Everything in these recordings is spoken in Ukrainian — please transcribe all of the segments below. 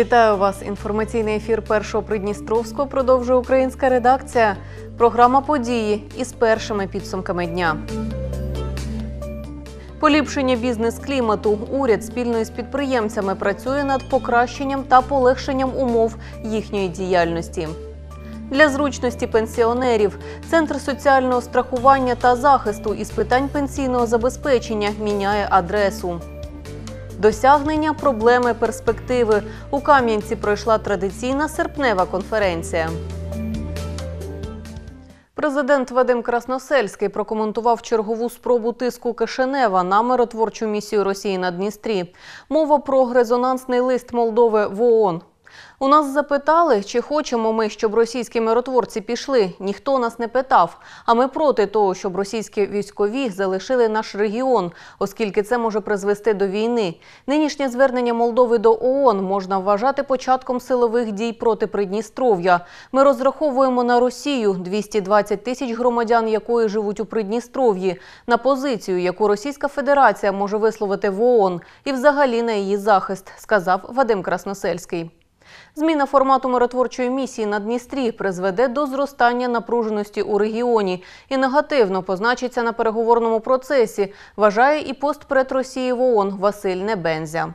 Вітаю вас. Інформаційний ефір першого Придністровського продовжує українська редакція. Програма події із першими підсумками дня. Поліпшення бізнес-клімату. Уряд спільно із підприємцями працює над покращенням та полегшенням умов їхньої діяльності. Для зручності пенсіонерів Центр соціального страхування та захисту із питань пенсійного забезпечення міняє адресу. Досягнення, проблеми, перспективи. У Кам'янці пройшла традиційна серпнева конференція. Президент Вадим Красносельський прокоментував чергову спробу тиску Кишинева на миротворчу місію Росії на Дністрі. Мова про резонансний лист Молдови в ООН. У нас запитали, чи хочемо ми, щоб російські миротворці пішли. Ніхто нас не питав. А ми проти того, щоб російські військові залишили наш регіон, оскільки це може призвести до війни. Нинішнє звернення Молдови до ООН можна вважати початком силових дій проти Придністров'я. Ми розраховуємо на Росію 220 тисяч громадян, якої живуть у Придністров'ї, на позицію, яку Російська Федерація може висловити в ООН, і взагалі на її захист, сказав Вадим Красносельський. Зміна формату миротворчої місії на Дністрі призведе до зростання напруженості у регіоні і негативно позначиться на переговорному процесі, вважає і постпред Росії в ООН Василь Небензя.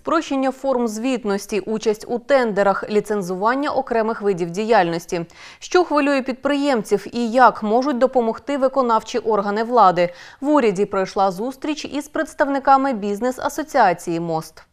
Спрощення форм звітності, участь у тендерах, ліцензування окремих видів діяльності. Що хвилює підприємців і як можуть допомогти виконавчі органи влади. В уряді пройшла зустріч із представниками бізнес-асоціації МОСТ.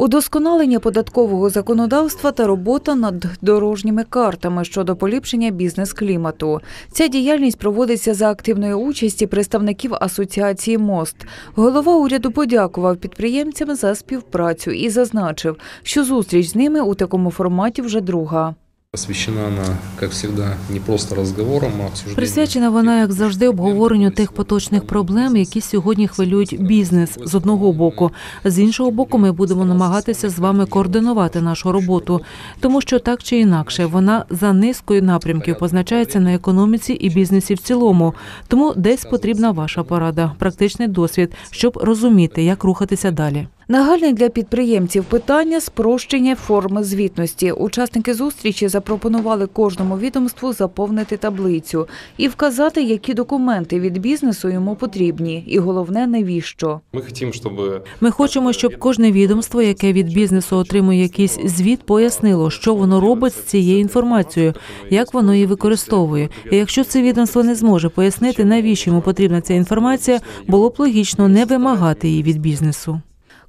Удосконалення податкового законодавства та робота над дорожніми картами щодо поліпшення бізнес-клімату. Ця діяльність проводиться за активної участі представників асоціації МОСТ. Голова уряду подякував підприємцям за співпрацю і зазначив, що зустріч з ними у такому форматі вже друга. Посвящена она, как всегда, не просто разговорам, а обсуждению. Присвячена вона, як завжди, обговоренню тих поточних проблем, які сьогодні хвилюють бізнес з одного боку. З іншого боку, ми будемо намагатися з вами координувати нашу роботу, тому що так чи інакше вона за низкою напрямків позначається на економіці і бізнесі в цілому. Тому десь потрібна ваша порада, практичний досвід, щоб розуміти, як рухатися далі. Нагальне для підприємців питання спрощення форми звітності. Учасники зустрічі запропонували кожному відомству заповнити таблицю і вказати, які документи від бізнесу йому потрібні, і головне, навіщо. Мы хотим, чтобы Ми хочемо, щоб кожне відомство, яке від бізнесу отримує якийсь звіт, пояснило, що воно робить з цією інформацією, як воно її використовує. І якщо це відомство не зможе пояснити, навіщо йому потрібна ця інформація, було б логічно не вимагати її від бізнесу.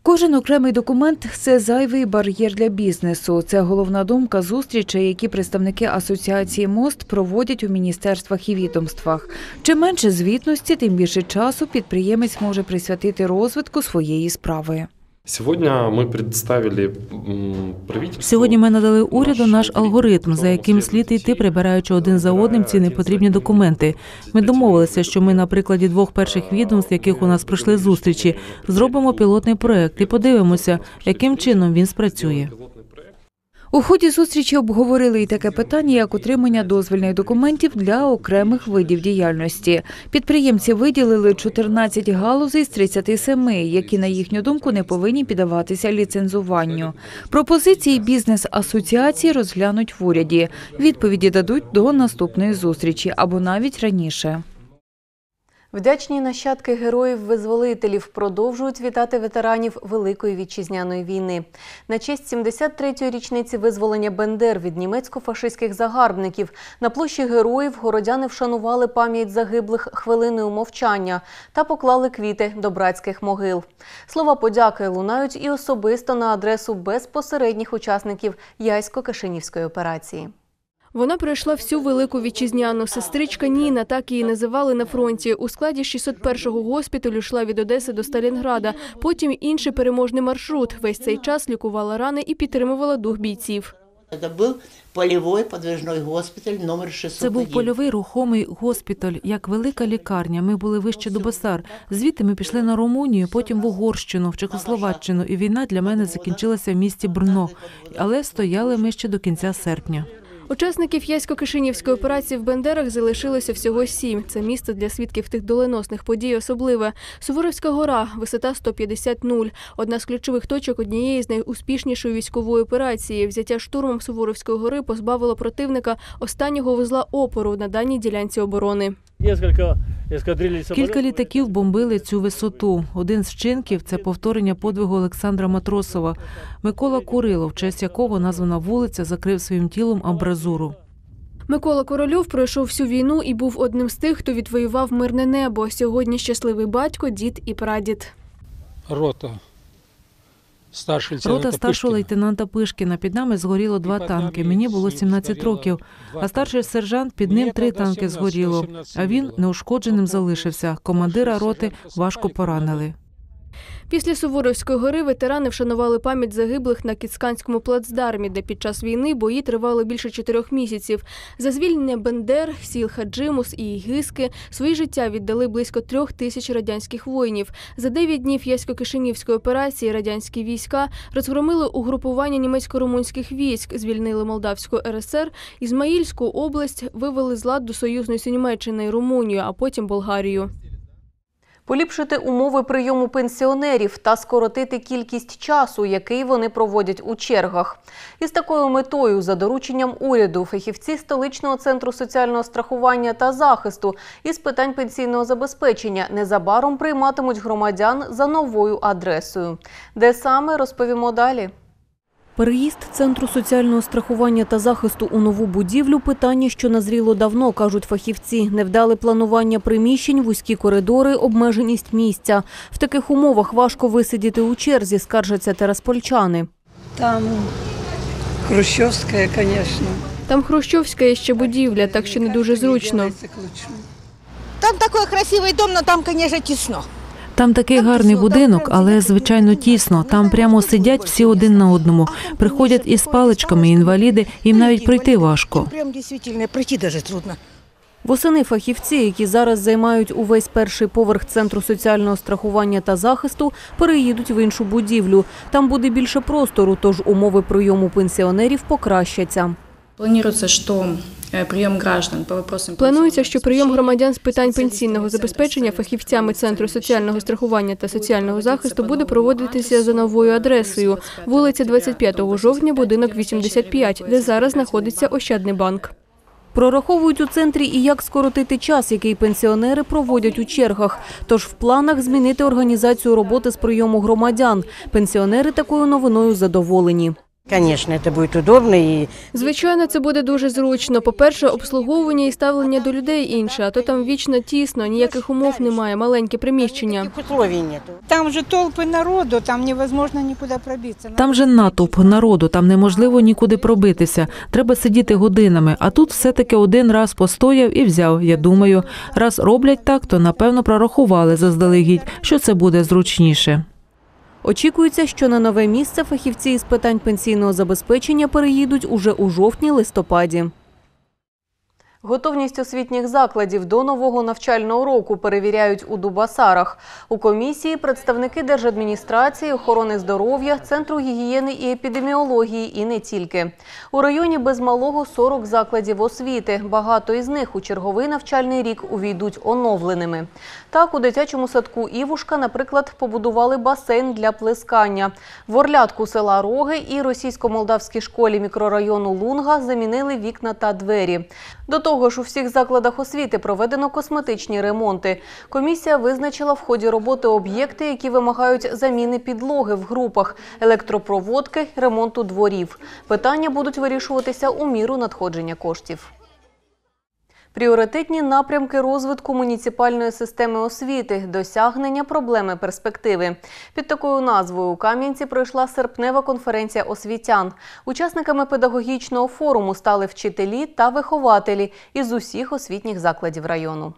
Кожен окремий документ це зайвий бар'єр для бізнесу. Це головна думка зустрічей, які представники асоціації МОСТ проводять у міністерствах і відомствах. Чим менше звітності, тим більше часу підприємець може присвятити розвитку своєї справи. Сегодня мы представили. Сьогодні ми надали уряду наш алгоритм, за яким слід йти, прибираючи один за одним ці непотрібні документи. Ми домовилися, що ми на прикладі двох перших відомств, яких у нас пройшли зустрічі, зробимо пілотний проект і подивимося, яким чином він спрацює. У ході зустрічі обговорили і таке питання, як отримання дозвільних документів для окремих видів діяльності. Підприємці виділили 14 галузей з 37, які, на їхню думку, не повинні піддаватися ліцензуванню. Пропозиції бізнес-асоціації розглянуть в уряді. Відповіді дадуть до наступної зустрічі або навіть раніше. Вдячні нащадки героїв-визволителів продовжують вітати ветеранів Великої вітчизняної війни. На честь 73-ї річниці визволення Бендер від німецько-фашистських загарбників на площі героїв городяни вшанували пам'ять загиблих хвилиною мовчання та поклали квіти до братських могил. Слова подяки лунають і особисто на адресу безпосередніх учасників Яйсько-Кишинівської операції. Вона пройшла всю велику вітчизняну. Сестричка Ніна, так її називали на фронті. У складі 601-го госпіталю йшла від Одеси до Сталінграда. Потім інший переможний маршрут. Весь цей час лікувала рани і підтримувала дух бійців. Это был полевой подвижной госпиталь номер 601. Це був польовий рухомий госпіталь, як велика лікарня. Ми були вище до Басар. Звідти ми пішли на Румунію, потім в Угорщину, в Чехословаччину. І війна для мене закінчилася в місті Брно. Але стояли ми ще до кінця серпня. Учасників Ясько-Кишинівської операції в Бендерах залишилося всього сім. Це місце для свідків тих доленосних подій особливе. Суворовська гора, висота 150 нуль. Одна з ключових точок однієї з найуспішнішої військової операції. Взяття штурмом Суворовської гори позбавило противника останнього вузла опору на даній ділянці оборони. Кілька літаків бомбили цю висоту. Один з чинків це повторення подвигу Олександра Матросова. Микола Курило, в честь якого названа вулиця, закрив своїм тілом амбразуру. Микола Корольов пройшов всю війну і був одним з тих, хто відвоював мирне небо. Сьогодні щасливий батько, дід і прадід. рота. Старший Рота старшого лейтенанта Пишкіна. Під нами згоріло два танки. Мені було 17 років. А старший сержант під ним три танки згоріло. А він неушкодженим залишився. Командира роти важко поранили. Після Суворовської гори ветерани вшанували пам'ять загиблих на Кіцканському плацдармі, де під час війни бої тривали більше чотирьох місяців. За звільнення Бендер, сіл Хаджимус і Ігиски свої життя віддали близько трьох тисяч радянських воїнів. За дев'ять днів Ясько-Кишинівської операції радянські війська розгромили угрупування німецько-румунських військ, звільнили Молдавську РСР, Ізмаїльську область вивели з ладу союзницю Німеччини і Румунію, а потім Болгарію. Поліпшити умови прийому пенсіонерів та скоротити кількість часу, який вони проводять у чергах. Із такою метою, за дорученням уряду, фахівці столичного центру соціального страхування та захисту із питань пенсійного забезпечення незабаром прийматимуть громадян за новою адресою. Де саме розповімо далі. Переїзд центру соціального страхування та захисту у нову будівлю питання, що назріло давно, кажуть фахівці. Невдале планування приміщень, вузькі коридори, обмеженість місця. В таких умовах важко висидіти у черзі, скаржаться тераспольчани. Там Хрущевская, конечно. Там Хрущовська є ще будівля, так що не дуже зручно. Там такой красивый дом, но там, конечно, тесно. Там такий гарний будинок, але звичайно тісно. Там прямо сидять всі один на одному. Приходять із паличками інваліди, їм навіть пройти важко. Прям действительно пройти даже трудно. Восени фахівці, які зараз займають увесь перший поверх центру соціального страхування та захисту, переїдуть в іншу будівлю. Там буде більше простору, тож умови прийому пенсіонерів покращаться. Планируется, что э, прием граждан по вопросам Планується, що прийом громадян з питань пенсійного забезпечення фахівцями Центру соціального страхування та соціального захисту буде проводитися за новою адресою. Вулиця 25 жовтня, будинок 85, де зараз знаходиться Ощадний банк. Прораховують у центрі і як скоротити час, який пенсіонери проводять у чергах. Тож в планах змінити організацію роботи з прийому громадян. Пенсіонери такою новиною задоволені. Конечно, это будет удобно и Звичайно, це буде дуже зручно. По-перше, обслуговування і ставлення до людей інше, а то там вічно тісно, ніяких умов немає, маленьке приміщення. Там же толпы народу, там невозможно никуда пробиться. Там же натовп народу, там неможливо нікуди пробитися. Треба сидіти годинами. А тут все-таки один раз постояв і взяв. Я думаю, раз роблять так, то напевно прорахували заздалегідь, що це буде зручніше. Очікується, що на нове місце фахівці із питань пенсійного забезпечення переїдуть уже у жовтні-листопаді. Готовність освітніх закладів до нового навчального року перевіряють у Дубасарах. У комісії представники держадміністрації, охорони здоров'я, центру гігієни і епідеміології і не тільки. У районі без малого 40 закладів освіти. Багато із них у черговий навчальний рік увійдуть оновленими. Так, у дитячому садку Івушка, наприклад, побудували басейн для плескання. В Орлятку села Роги і російсько-молдавській школі мікрорайону Лунга замінили вікна та двері. До того ж, у всіх закладах освіти проведено косметичні ремонти. Комісія визначила в ході роботи об'єкти, які вимагають заміни підлоги в групах, електропроводки, ремонту дворів. Питання будуть вирішуватися у міру надходження коштів. Пріоритетні напрямки розвитку муніципальної системи освіти, досягнення проблеми перспективи. Під такою назвою у Кам'янці пройшла серпнева конференція освітян. Учасниками педагогічного форуму стали вчителі та вихователі із усіх освітніх закладів району.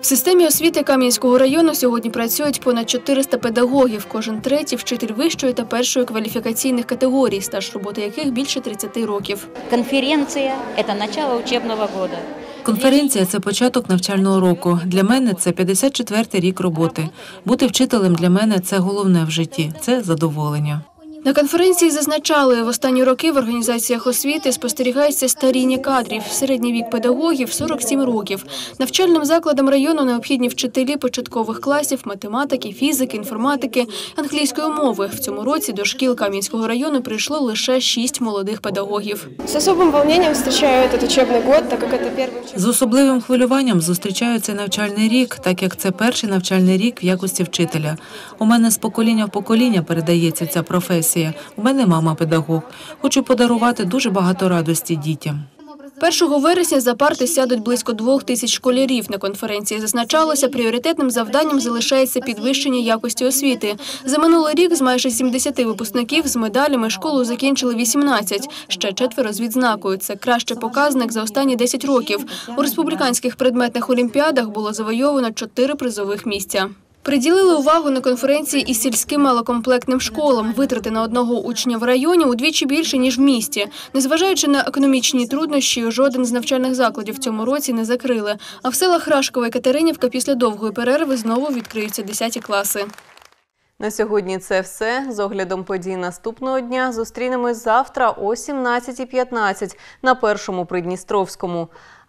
В системі освіти Кам'янського району сьогодні працюють понад 400 педагогів. Кожен третій вчитель вищої та першої кваліфікаційних категорій, стаж роботи яких більше 30 років. Конференция – это начало учебного года. Конференція це початок навчального року. Для мене це 54-й рік роботи. Бути вчителем для мене це головне в житті. Це задоволення. На конференції зазначали, в останні роки в організаціях освіти спостерігається старіння кадрів. Середній вік педагогів 47 років. Навчальним закладам району необхідні вчителі початкових класів математики, фізики, інформатики, англійської мови. В цьому році до шкіл Кам'янського району прийшло лише 6 молодих педагогів. С особым волнением встречаю этот учебный год, так как это первый учебный З особливим хвилюванням зустрічаю цей навчальний рік, так як це перший навчальний рік в якості вчителя. У мене з покоління в покоління передається ця професія. У мене мама педагог. Хочу подарувати дуже багато радості дітям. 1 вересня за парти сядуть близько двох тисяч школярів. На конференції зазначалося, пріоритетним завданням залишається підвищення якості освіти. За минулий рік з майже 70 випускників з медалями школу закінчили 18. Ще четверо з відзнакою. Це кращий показник за останні 10 років. У республіканських предметних олімпіадах було завойовано 4 призових місця. Приділили увагу на конференції і сільським малокомплектним школам. Витрати на одного учня в районі удвічі більше, ніж в місті. Незважаючи на економічні труднощі, жоден з навчальних закладів цьому році не закрили. А в селах Рашкова і Катеринівка після довгої перерви знову відкриються 10 класи. На сьогодні це все. З оглядом подій наступного дня зустрінемось завтра о 17.15 на першому Придністровському.